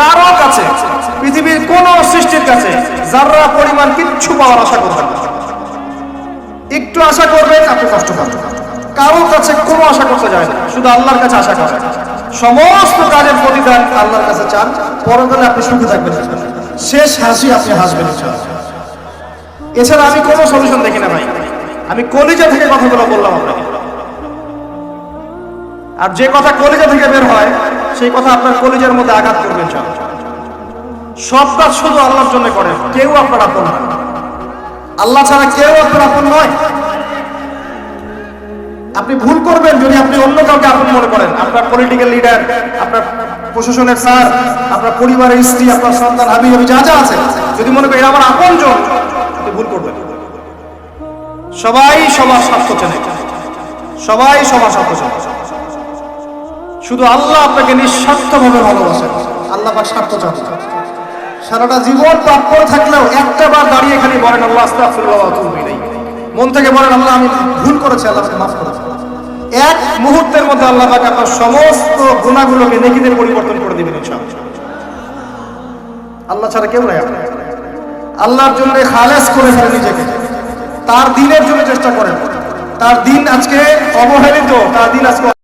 কারও কাছে, পৃথিবীর কোন সৃষ্টির কাছে যারা পরিমাণ কিচ্ছু পাওয়ার আশা করবেন একটু আশা করবেন, আপনি কষ্ট পাবেন। কারও কাছে কোনো আশা করতে যায় না, শুধু আল্লাহর কাছে আশা করেন সমস্ত কাজের প্রতিদান আল্লাহর কাছে চান পরকালে আপনি সুখী থাকবেন। শেষ হাসি আপনি হাসবেন। এছাড়া আমি কোনো সলিউশন দেখি না ভাই। আমি কলিজা থেকে কথাগুলো বললাম আপনাকে। আর যে কথা কলিজা থেকে বের হয়, সেই কথা আপনার কলিজার মধ্যে আঘাত করবেন সব কাজ শুধু আল্লাহর জন্য করেন, কেউ আপনার আপন না। আল্লাহ ছাড়া কেউ আপনার আপন নয়। আপনি ভুল করবেন যদি আপনি অন্য কাউকে আপন মনে করেন। আপনার পলিটিক্যাল লিডার আপনার প্রশাসনের স্যার, আপনার পরিবারের স্ত্রী, আপনার সন্তান হাবি হাবি যা যা আছে, যদি মনে করেন আমার আপন জন আপনি ভুল করবেন। সবাই সবার স্বার্থ চেনে। সবাই সবার স্বার্থ চেনে। শুধু আল্লাহ আপনাকে নিঃস্বার্থভাবে ভালোবাসেন। আল্লাহ বা স্বার্থ চান সারাটা জীবন পাপ করে থাকলেও একটা বার দাঁড়িয়ে খালি বলেন, আল্লাহ, আস্তাগফিরুল্লাহ ওয়া আতুবু ইলাইহি। মন থেকে বলেন, আল্লাহ, আমি ভুল করেছি, আল্লাহ মাফ করে এক মুহূর্তের মধ্যে আল্লাহ পাক আপনার সমস্ত গুণাগুলোকে নেকিতে পরিবর্তন করে দিবেন আল্লাহ ছাড়া কেউ নাই আল্লাহর জন্য খালেস করে ফেলে নিজেকে। তার দিনের জন্য চেষ্টা করেন। তার দিন আজকে অবহেলিত, তার দিন আজকে